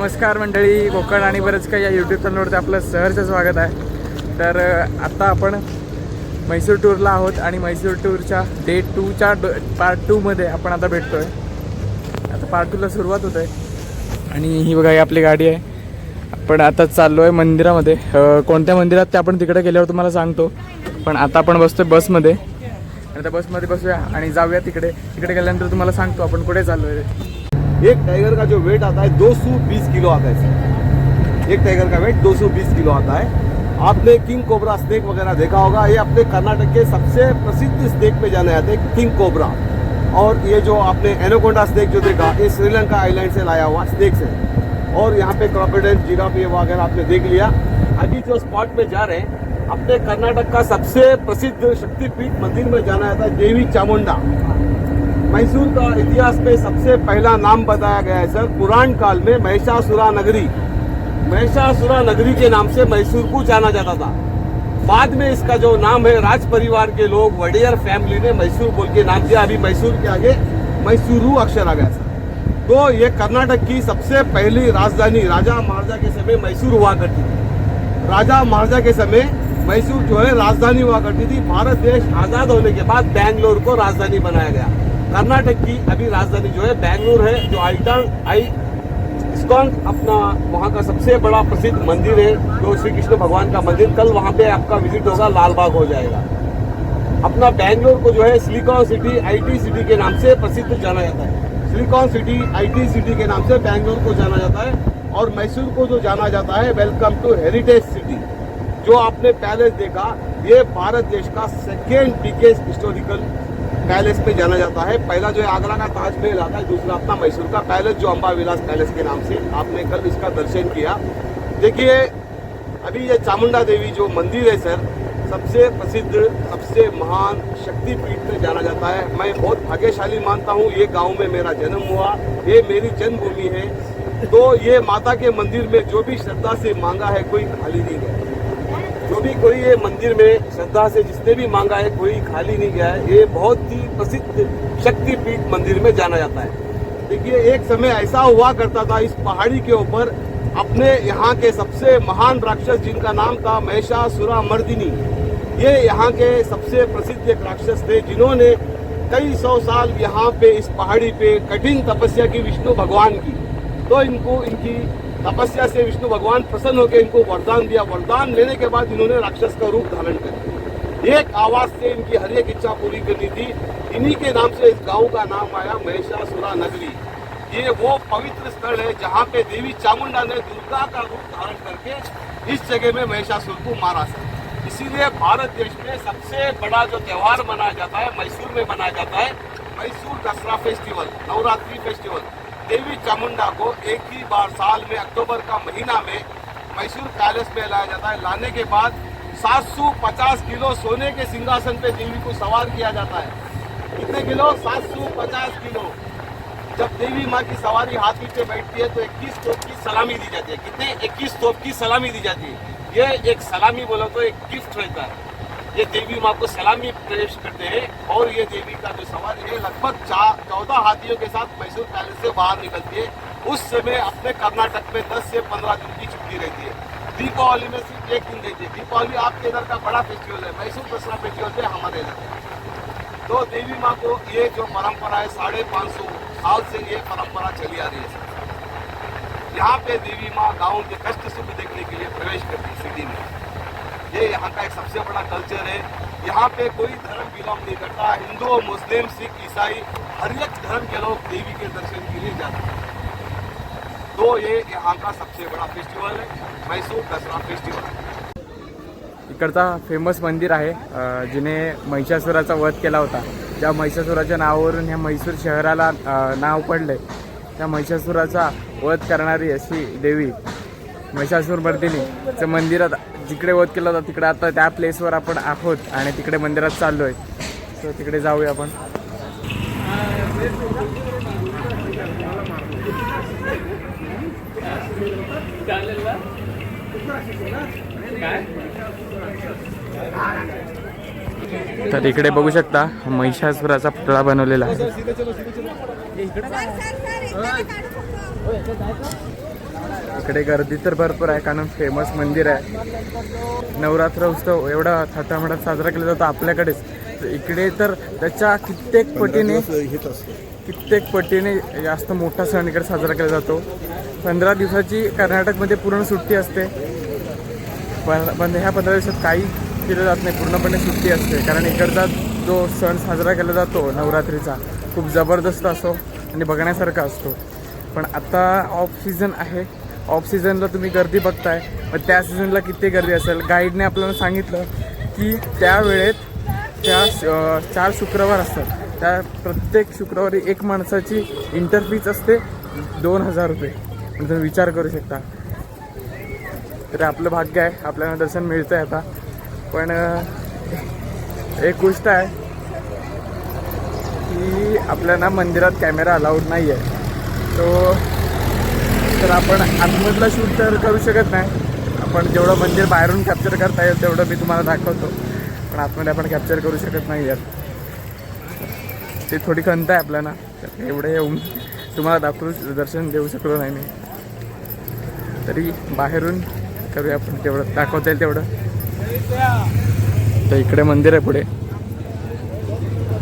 नमस्कार मंडळी कोकण आणि बरंच काही या यूट्यूब चॅनलवरती आपलं सहर्ष स्वागत आहे. तर आता आत्ता आपण म्हैसूर टूरला आहोत आणि म्हैसूर टूरच्या डे टूच्या पार्ट टूमध्ये आपण आता भेटतोय. आता पार्ट टूला सुरुवात होत आहे आणि ही बघा ही आपली गाडी आहे. आपण आता चाललो आहे मंदिरामध्ये कोणत्या मंदिरात ते आपण तिकडे गेल्यावर तुम्हाला सांगतो. पण आता आपण बसतोय बसमध्ये. आणि त्या बसमध्ये बसूया आणि जाऊया तिकडे. तिकडे गेल्यानंतर तुम्हाला सांगतो आपण कुठे चाललो आहे एक टाइगर का जो वेट आता है 220 किलो आता है एक टाइगर का वेट 220 किलो आता है। आपने किंग कोबरा स्नेक वगैरह देखा होगा, ये अपने कर्नाटक के सबसे प्रसिद्ध स्नेक पे जाने जाते हैं किंग कोबरा और ये जो आपने एनोकोंडा स्नेक जो देखा, ये श्रीलंका आइलैंड से लाया हुआ स्नेक्स है। और यहाँ पे क्रोकोडाइल जिराफ ये वगैरह आपने देख लिया। अभी जो स्पॉट पे जा रहे हैं, अपने कर्नाटक का सबसे प्रसिद्ध शक्तिपीठ मंदिर में जाना जाता है देवी चामुंडा। मैसूर का इतिहास में सबसे पहला नाम बताया गया है, सर। पुराण काल में महिषासुरा नगरी महिषासुरा नगरी के नाम से मैसूर को जाना जाता था। बाद में इसका जो नाम है, राज परिवार के लोग, वडेयर फैमिली ने मैसूर बोल के नाम दिया। अभी मैसूर के आगे मैसूरू अक्षर आ गया, सर। तो ये कर्नाटक की सबसे पहली राजधानी, राजा महाराजा के समय मैसूर हुआ करती थी। राजा महाराजा के समय मैसूर जो है, राजधानी हुआ करती थी। भारत देश आज़ाद होने के बाद बैंगलोर को राजधानी बनाया गया। कर्नाटक की अभी राजधानी जो है बैंगलोर है, जो आईटन आई इस्कॉन अपना वहाँ का सबसे बड़ा प्रसिद्ध मंदिर है, जो श्री कृष्ण भगवान का मंदिर। कल वहाँ पे आपका विज़िट होगा लाल बाग हो जाएगा। अपना बैंगलोर को जो है सिलिकॉन सिटी, आईटी सिटी के नाम से प्रसिद्ध जाना जाता है। सिलिकॉन सिटी, आईटी सिटी के नाम से बैंगलोर को जाना जाता है और मैसूर को जो जाना जाता है वेलकम टू हेरिटेज सिटी जो आपने पैलेस देखा, ये भारत देश का सेकेंड बिगेस्ट हिस्टोरिकल पैलेस पे जाना जाता है। पहला जो है आगरा का ताजमहल आता है, दूसरा अपना मैसूर का पैलेस, जो अम्बा विलास पैलेस के नाम से आपने कल इसका दर्शन किया। देखिए, अभी ये चामुंडा देवी जो मंदिर है सर, सबसे प्रसिद्ध, सबसे महान शक्तिपीठ में जाना जाता है। मैं बहुत भाग्यशाली मानता हूँ, ये गाँव में मेरा जन्म हुआ, ये मेरी जन्मभूमि है। तो ये माता के मंदिर में जो भी श्रद्धा से मांगा है, कोई खाली नहीं गया भी कोई ये मंदिर में श्रद्धा से जिसने भी मांगा है, कोई खाली नहीं गया है, ये बहुत ही प्रसिद्ध शक्तिपीठ मंदिर में जाना जाता है। देखिए, एक समय ऐसा हुआ करता था, इस पहाड़ी के ऊपर अपने यहाँ के सबसे महान राक्षस जिनका नाम था महिषासुरा मर्दिनी, ये यहाँ के सबसे प्रसिद्ध एक राक्षस थे, जिन्होंने कई सौ साल यहाँ पे इस पहाड़ी पे कठिन तपस्या की, विष्णु भगवान की। तो इनको, इनकी तपस्या से विष्णु भगवान प्रसन्न होकर इनको वरदान दिया। वरदान लेने के बाद इन्होंने राक्षस का रूप धारण कर लिया। एक आवाज़ से इनकी हर एक इच्छा पूरी करनी थी। इन्हीं के नाम से इस गाँव का नाम आया महिषासुरा नगरी। ये वो पवित्र स्थल है जहाँ पे देवी चामुंडा ने दुर्गा का रूप धारण करके इस जगह में महिषासुर को मारा था। इसीलिए भारत देश में सबसे बड़ा जो त्यौहार मनाया जाता है, मैसूर में मनाया जाता है, मैसूर दसरा फेस्टिवल नवरात्रि फेस्टिवल देवी चामुंडा को एक ही बार साल में अक्टूबर का महीना में मैसूर पैलेस में लाया जाता है। लाने के बाद 750 किलो सोने के सिंहासन पे देवी को सवार किया जाता है। कितने किलो? 750 किलो। जब देवी माँ की सवारी हाथी पे बैठती है तो 21 तोप की सलामी दी जाती है। कितने? 21 तोप की सलामी दी जाती है। ये एक सलामी बोलो तो एक गिफ्ट रहता है। ये देवी माँ को सलामी पेश करते हैं और ये देवी का जो सवारी है, लगभग चौदह हाथियों के साथ मैसूर पैलेस से बाहर निकलती है। उस समय अपने कर्नाटक में 10 से 15 दिन की छुट्टी रहती है। दीपावली में सिर्फ़ एक दिन रहती है। दीपावली आपके इधर का बड़ा फेस्टिवल है। मैसूर दसरा फेस्टिवल है हमारे इधर तो देवी माँ को ये जो परंपरा है, साढ़े पाँच सौ साल से ये परंपरा चली आ रही है। यहाँ पे देवी माँ गाँव के कष्ट सुख देखने के लिए प्रवेश करती है सिटी में। ये यहाँ का एक सबसे बड़ा कल्चर है। यहाँ पे कोई धर्म बिलोंग नहीं करता। हिंदू मुस्लिम सिख ईसाई हर एक धर्म के लोग देवी के दर्शन के लिए जाते हैं। तो ये यहाँ का सबसे बड़ा फेस्टिवल है मैसूर दसरा फेस्टिवल इकडचा फेमस मंदिर आहे जिने महिषासुराचा वध केला होता. ज्या महिषासुराच्या नावावरून ह्या म्हैसूर शहराला नाव पडले त्या महिषासुराचा वध करणारी अशी देवी महिषासूर मर्दिनीचं मंदिरात जिकडे वध केला होता तिकडे आता त्या प्लेसवर आपण आहोत आणि तिकडे मंदिरात चाललो आहे सो तिकडे जाऊया आपण. तर इकडे बघू शकता महिषासुराचा पुतळा बनवलेला आहे. इकडे गर्दी तर भरपूर आहे कारण फेमस मंदिर आहे. नवरात्र उत्सव एवढा थाटामाटात साजरा केला जातो आपल्याकडेच. तर इकडे तर त्याच्या कित्येक पटीने कित्येक पटीने जास्त मोठा सण इकडे साजरा केला जातो. पंधरा दिवसाची कर्नाटकमध्ये पूर्ण सुट्टी असते. पण पण ह्या पंधरा दिवसात काही केलं जात नाही. पूर्णपणे सुट्टी असते. कारण इकडचा जो सण साजरा केला जातो नवरात्रीचा खूप जबरदस्त असो आणि बघण्यासारखा असतो. पण आता ऑफ सीझन आहे. ऑफ सीझनला तुम्ही गर्दी बघताय. मग त्या सीझनला किती गर्दी असेल? गाईडने आपल्याला सांगितलं की त्या वेळेत त्या चार शुक्रवार असतात. त्या प्रत्येक शुक्रवारी एक माणसाची इंटरफीच असते दोन हजार रुपये. तुम्ही विचार करू शकता. तर आपलं भाग्य आहे. आपल्याला दर्शन मिळतं आहे आता. पण एक गोष्ट आहे की आपल्याला मंदिरात कॅमेरा अलाउड नाही आहे तो तर आपण आतमधला शूट तर करू शकत नाही. आपण जेवढं मंदिर बाहेरून कॅप्चर करता येईल तेवढं मी तुम्हाला दाखवतो. पण आतमध्ये आपण कॅप्चर करू शकत नाही यात. ते थोडी खंत आहे आपल्याला. एवढे येऊन तुम्हाला दाखवू दर्शन देऊ शकलो नाही मी. तरी बाहेरून करूया आपण तेवढं. दाखवता येईल तेवढं. तर इकडे मंदिर आहे पुढे.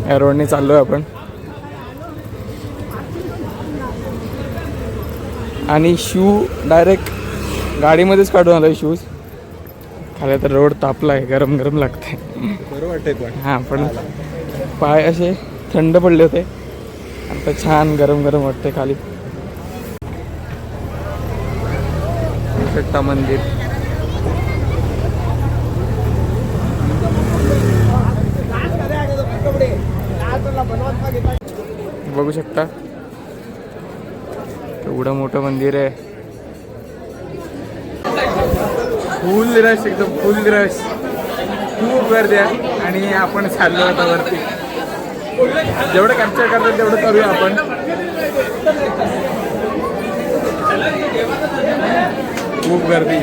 या रोडने चाललो आहे आपण. आणि शू डायरेक्ट गाडीमध्येच काढून आलो शूज खाली तर रोड तापला आहे गरम गरम लागते बरं वाटतंय पण. हां पण पाय असे थंड पडले होते. आता छान गरम गरम वाटते खाली मंदिर बघू शकता. एवढं मोठं मंदिर आहे. फुल रश एकदम फुल रश खूप गर्दी आहे आणि आपण चाललो आता वरती. जेवढं कॅप्चर करतात तेवढं करूया आपण. खूप गर्दी.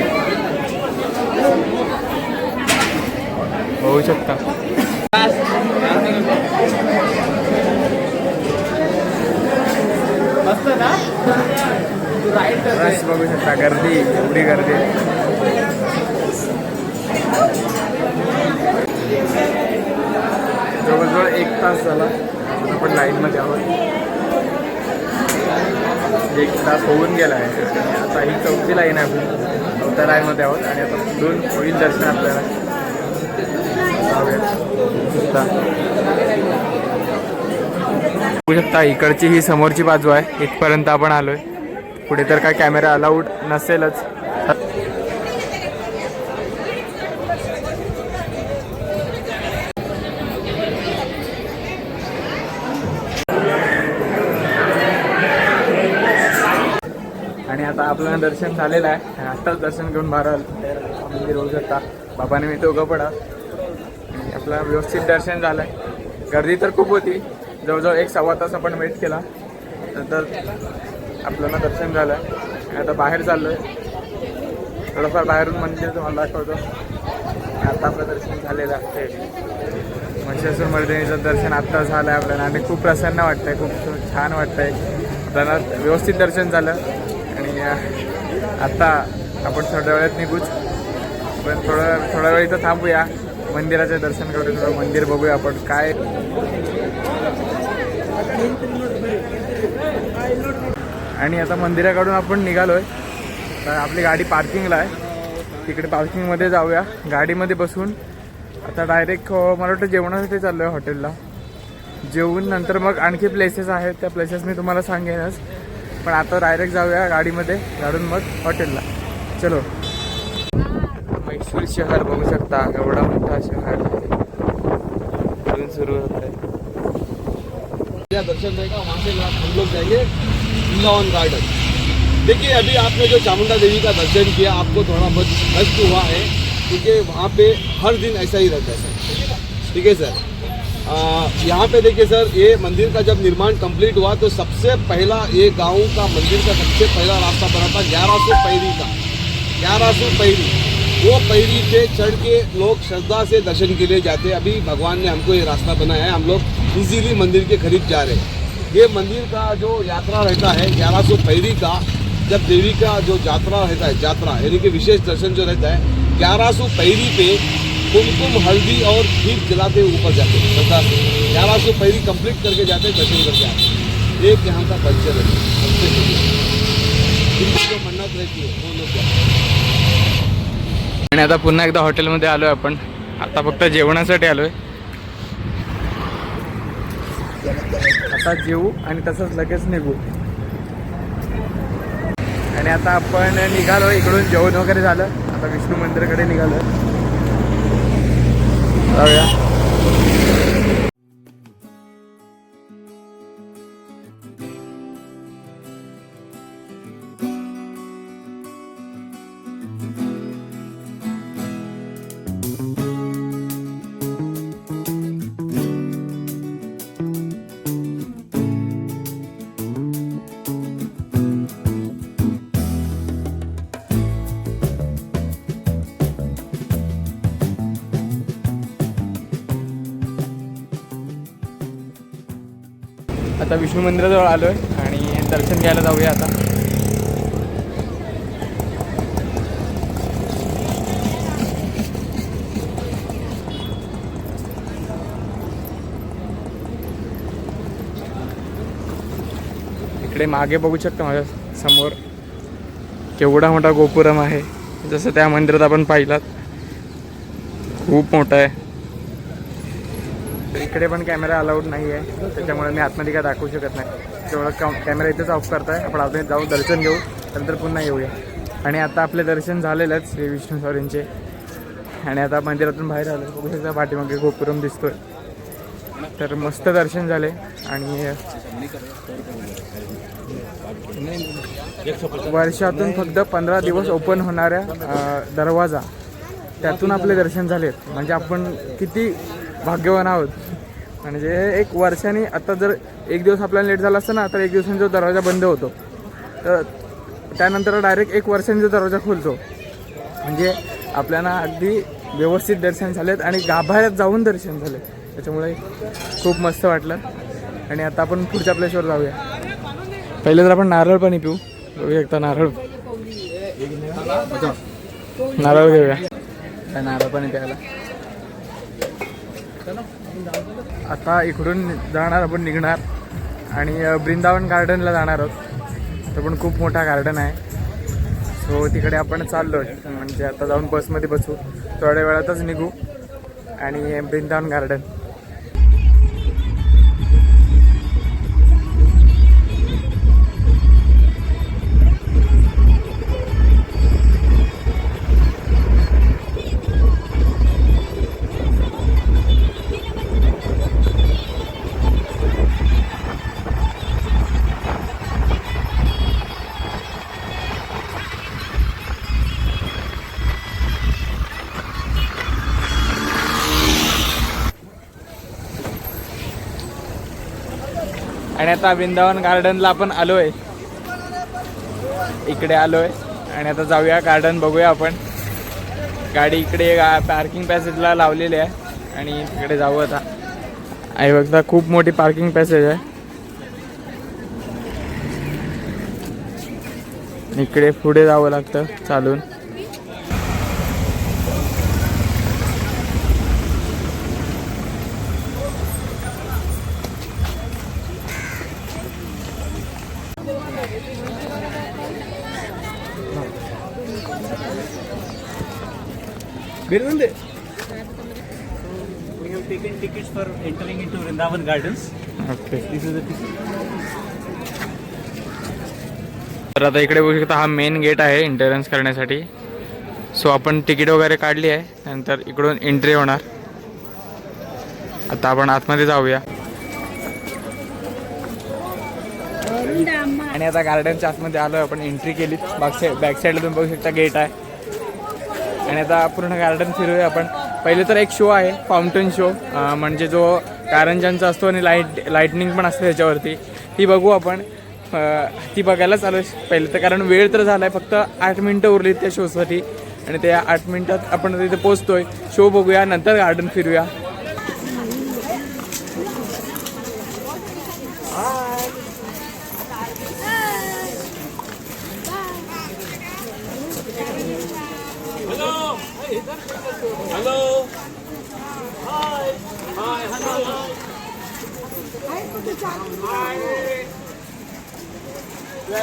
होऊ शकता. रश बघू शकता गर्दी एवढी गर्दी. जवळजवळ एक तास झाला आपण लाईनमध्ये आहोत. एक तास होऊन गेला आहे. आता ही चौथी लाईन आहे आपली. चौथ्या लाईनमध्ये आहोत आणि आता दोन होईल दर्शन आपल्याला. बघू शकता इकडची ही समोरची बाजू आहे. इथपर्यंत आपण आलोय. पुढे तर काय कॅमेरा अलाउड नसेलच. आणि आता आपल्याला दर्शन झालेलं आहे. आणि आत्ताच दर्शन घेऊन बाहेर मंदिर होऊ शकता बाबाने मी दोघं पडा. आणि आपलं व्यवस्थित दर्शन झालं आहे गर्दी तर खूप होती. जवळजवळ एक सव्वा तास आपण वेट केला. नंतर आपल्याला दर्शन झालं. आता बाहेर चाललो आहे थोडंफार बाहेरून मंदिर तुम्हाला दाखवतो. आता आपलं दर्शन झालेलं आहे. महिषासूर मर्दिनीचं दर्शन आत्ता झालं आहे आपल्याला. आणि खूप प्रसन्न वाटतंय. खूप छान वाटतंय. आपल्याला व्यवस्थित दर्शन झालं. आणि आत्ता आपण थोड्या वेळात निघूच. पण थोडं थोडा वेळ इथं थांबूया. मंदिराचे दर्शन करू थोडं मंदिर बघूया आपण. काय आणि आता मंदिराकडून आपण निघालोय. तर आपली गाडी पार्किंगला आहे. तिकडे पार्किंगमध्ये जाऊया. गाडीमध्ये बसून आता डायरेक्ट मला वाटतं जेवणासाठी चाललो आहे हॉटेलला. जेवून नंतर मग आणखी प्लेसेस आहेत. त्या प्लेसेस मी तुम्हाला सांगेनच. पण आता डायरेक्ट जाऊया गाडीमध्ये. गाडून मग हॉटेलला. चलो. मैसूर शहर बघू शकता. एवढा मोठा शहर सुरू होत आहे दर्शन रहेगा, वहाँ से हम लोग जाएँगे वृंदावन गार्डन देखिए, अभी आपने जो चामुंडा देवी का दर्शन किया, आपको थोड़ा बहुत कष्ट हुआ है, क्योंकि वहाँ पे हर दिन ऐसा ही रहता है सर। ठीक है सर? यहाँ पे देखिए सर, ये मंदिर का जब निर्माण कंप्लीट हुआ तो सबसे पहला ये गाँव का मंदिर का सबसे पहला रास्ता बना था ग्यारह सौ पैरी का। ग्यारह सौ पैरी। वो पैरी पे चढ़ के लोग श्रद्धा से दर्शन के लिए जाते अभी भगवान ने हमको ये रास्ता बनाया है, हम लोग इजीली मंदिर के करीब जा रहे हैं। ये मंदिर का जो यात्रा रहता है ग्यारह सौ पैरी का जब देवी का जो यात्रा रहता है यात्रा यानी कि विशेष दर्शन जो रहता है ग्यारह सौ पैरी पे कुमकुम हल्दी और दीप जलाते हुए ऊपर जाते हैं। श्रद्धा से। ग्यारह सौ पैरी कंप्लीट करके जाते हैं दर्शन करके आते हैं। एक यहाँ का कल्चर है। सबसे जो मन्नत रहती है वो लोग आणि आता पुन्हा एकदा हॉटेलमध्ये आलो आहे आपण. आता फक्त जेवणासाठी आलो आहे आता जेऊ आणि तसंच लगेच निघू. आणि आता आपण निघालो इकडून जेवण वगैरे झालं. आता विष्णू मंदिराकडे निघालो जाऊया. आता विष्णू मंदिराजवळ आलो आहे आणि दर्शन घ्यायला जाऊया आता. इकडे मागे बघू शकता माझ्यासमोर केवढा मोठा गोपुरम आहे. जसं त्या मंदिरात आपण पाहिलात खूप मोठा आहे. तर इकडे पण कॅमेरा अलाउड नाही आहे. त्याच्यामुळे मी आतमध्ये काय दाखवू शकत नाही. तेवढं कॅ कॅमेरा इथेच ऑफ करताय. आपण आतमध्ये जाऊ दर्शन घेऊ. नंतर पुन्हा येऊया. आणि आता आपले दर्शन झालेलंच श्री विष्णू स्वारींचे आणि आता मंदिरातून बाहेर आलो बघू शकता पाठीमागे गोपुरम दिसतोय. तर मस्त दर्शन झाले. आणि वर्षातून फक्त पंधरा दिवस ओपन होणाऱ्या दरवाजा. त्यातून आपले दर्शन झालेत. म्हणजे आपण किती भाग्यवान आहोत. म्हणजे एक वर्षाने आता जर एक दिवस आपल्याला लेट झाला असतं ना तर एक दिवसांनी जो दरवाजा बंद होतो. तर त्यानंतर डायरेक्ट एक वर्षाने जो दरवाजा खोलतो. म्हणजे आपल्याला अगदी व्यवस्थित दर्शन झालेत आणि गाभाऱ्यात जाऊन दर्शन झाले त्याच्यामुळे खूप मस्त वाटलं. आणि आता आपण पुढच्या प्लेसवर जाऊया. पहिले तर आपण नारळ पाणी पिऊ. बघू एकदा नारळ. नारळ घेऊया काय नारळ पाणी प्यायला. आता इकडून जाणार आपण निघणार. आणि वृंदावन गार्डनला जाणार आहोत. तो पण खूप मोठा गार्डन आहे. सो तिकडे आपण चाललो म्हणजे आता जाऊन बसमध्ये बसू. थोड्या वेळातच निघू. आणि वृंदावन गार्डन आणि आता वृंदावन गार्डनला आपण आलोय. इकडे आलोय. आणि आता जाऊया गार्डन बघूया आपण. गाडी इकडे पार्किंग पॅसेजला लावलेली आहे. आणि तिकडे जाऊ आता. आई बघता खूप मोठी पार्किंग पॅसेज आहे. इकडे पुढे जावं लागतं चालून. We have taken tickets for entering into Vrindavan Gardens. Okay This is the ticket. तर आता इकडे बघू शकता हा मेन गेट आहे एंट्रन्स करण्यासाठी. सो आपण तिकीट वगैरे काढली आहे. नंतर इकडून एंट्री होणार. आता आपण आतमध्ये जाऊया. आणि आता गार्डनच्या आतमध्ये आलो आपण. एंट्री केली बॅक साईड बॅक साईडला तुम्ही बघू शकता गेट आहे. आणि आता पूर्ण गार्डन फिरूया आपण. पहिले तर एक शो आहे फाउंटन शो म्हणजे जो कारंजांचा असतो आणि लाइट लाईटनिंग पण असते त्याच्यावरती. ती बघू आपण. ती बघायला चालू आहे पहिले तर कारण वेळ तर झाला आहे फक्त आठ मिनटं उरली त्या शोसाठी आणि त्या आठ मिनटात आपण तिथे पोचतोय शो बघूया नंतर गार्डन फिरूया.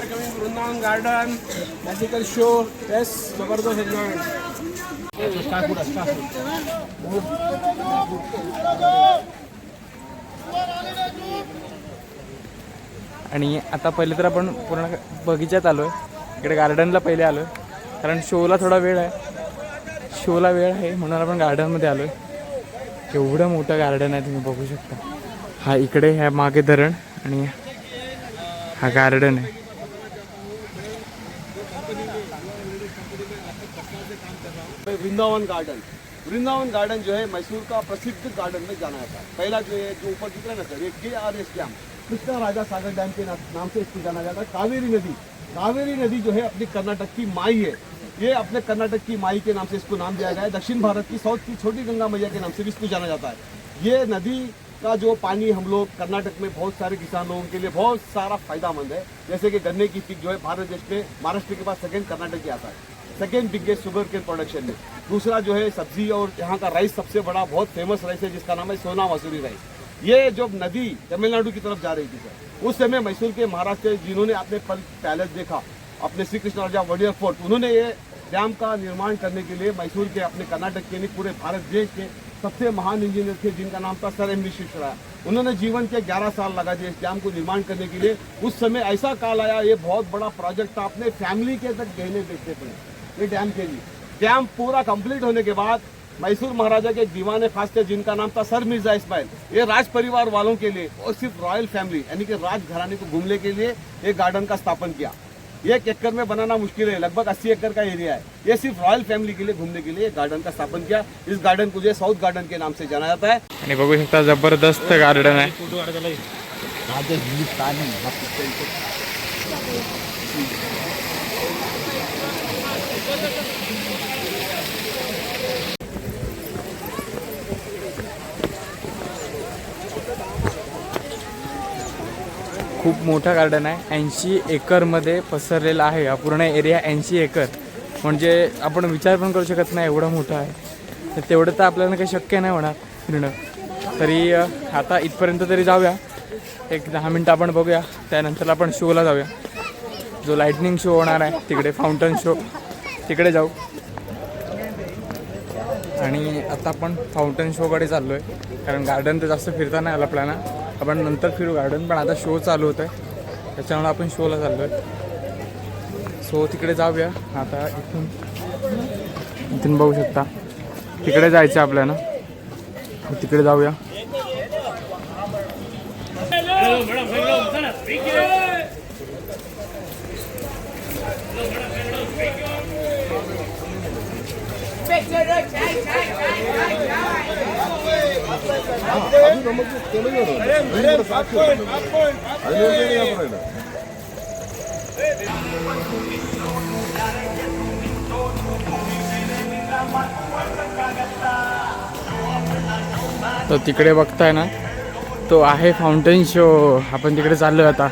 Are coming Vrindavan garden magical show yes जबरदस्त एन्जॉयमेंट आणि आता पहिले तर आपण पूर्ण बगीच्यात आलो आहे इकडे गार्डनला पहिले आलो आहे कारण शोला थोडा वेळ आहे. शोला वेळ आहे म्हणून आपण गार्डनमध्ये आलो आहे एवढं मोठं गार्डन आहे तुम्ही बघू शकता. हा इकडे ह्या मागे धरण आणि हा गार्डन आहे. वृंदावन गार्डन। वृंदावन गार्डन जो है मैसूर का प्रसिद्ध गार्डन में जाना जाता है। पहला जो है, जो ऊपर दिख रहा है ना सर, ये K R S dam Krishna Raja Sagar dam के नाम से इसको जाना जाता है। कावेरी नदी। कावेरी नदी जो है अपनी कर्नाटक की माई है। ये अपने कर्नाटक की माई के नाम से इसको नाम दिया गया है। दक्षिण भारत की साउथ की छोटी गंगा मैया के नाम से भी इसको जाना जाता है। ये नदी का जो पानी हम लोग कर्नाटक में बहुत सारे किसान लोगों के लिए बहुत सारा फायदामंद है। जैसे कि गन्ने की पिक जो है भारत देश में महाराष्ट्र के बाद सेकेंड कर्नाटक की आता है। सेकेंड बिगेस्ट शुगर के प्रोडक्शन में। दूसरा जो है सब्ज़ी और यहाँ का राइस सबसे बड़ा, बहुत फ़ेमस राइस है, जिसका नाम है सोना मसूरी राइस ये जब नदी तमिलनाडु की तरफ़ जा रही थी सर उस समय मैसूर के महाराष्ट्र जिन्होंने अपने पल पैलेस देखा, अपने श्री कृष्ण राजा वडियर फोर्ट उन्होंने ये डैम का निर्माण करने के लिए मैसूर के अपने कर्नाटक के नहीं, पूरे भारत देश के सबसे महान इंजीनियर थे, जिनका नाम था सर एम विश्वेश्वरैया उन्होंने जीवन के 11 साल लगा दिए इस डैम को निर्माण करने के लिए। उस समय ऐसा काल आया, ये बहुत बड़ा प्रोजेक्ट था, अपने फैमिली के तक गहने देखते पड़े ये डैम के लिए। डैम पूरा कंप्लीट होने के बाद मैसूर महाराजा के दीवाने खास थे जिनका नाम था सर मिर्ज़ा इस्माइल ये राज परिवार वालों के लिए और सिर्फ़ रॉयल फैमिली यानी कि राज घराने को घूमने के लिए एक गार्डन का स्थापन किया। एक एकड़ में बनाना मुश्किल है लगभग 80 एकड़ का एरिया है। ये सिर्फ़ रॉयल फैमिली के लिए घूमने के लिए गार्डन का स्थापन किया। इस गार्डन को जो साउथ गार्डन के नाम से जाना जाता है। आणि बघू शकता ज़बरदस्त गार्डन आहे खूप मोठं गार्डन आहे. ऐंशी एकरमध्ये पसरलेला आहे. हा पूर्ण एरिया ऐंशी एकर. म्हणजे आपण विचार पण करू शकत नाही एवढा मोठा आहे. तर तेवढं तर आपल्याला काही शक्य नाही होणार फिरणं तरी आता इथपर्यंत तरी जाऊया. एक दहा मिनटं आपण बघूया. त्यानंतर आपण शोला जाऊया. जो लाईटनिंग शो होणार आहे तिकडे फाउंटन शो तिकडे जाऊ. आणि आता आपण फाउंटन शोकडे चाललो आहे कारण गार्डन तर जास्त फिरता नाही आला आपल्याला आपण नंतर फिरू गार्डन पण आता शो चालू होत आहे त्याच्यामुळे आपण शोला चाललो आहे सो तिकडे जाऊया. आता इथून इथून बघू शकता. तिकडे जायचं आहे आपल्याला. तिकडे जाऊया. तो तिकडे बघताय ना तो आहे फाउंटेन शो आपण तिकडे चाललोय आता.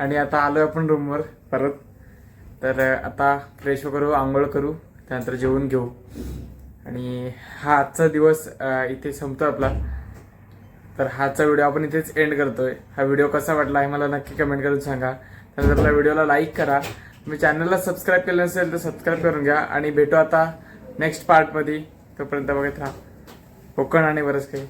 आणि आता आलो आपण रूमवर परत. तर आता फ्रेश करू आंघोळ करू त्यानंतर जेवून घेऊ. आणि हा आजचा दिवस इथे संपतो आपला. तर हाचा व्हिडिओ आपण इथेच एंड करतोय. हा व्हिडिओ कसा वाटला हे मला नक्की कमेंट करून सांगा. त्यानंतर आपल्या व्हिडिओला लाईक करा. मी चॅनलला सबस्क्राईब केलं नसेल तर सबस्क्राईब करून घ्या. आणि भेटू आता नेक्स्ट पार्टमध्ये तोपर्यंत बघत राहा. कोकण आणि बरंच काही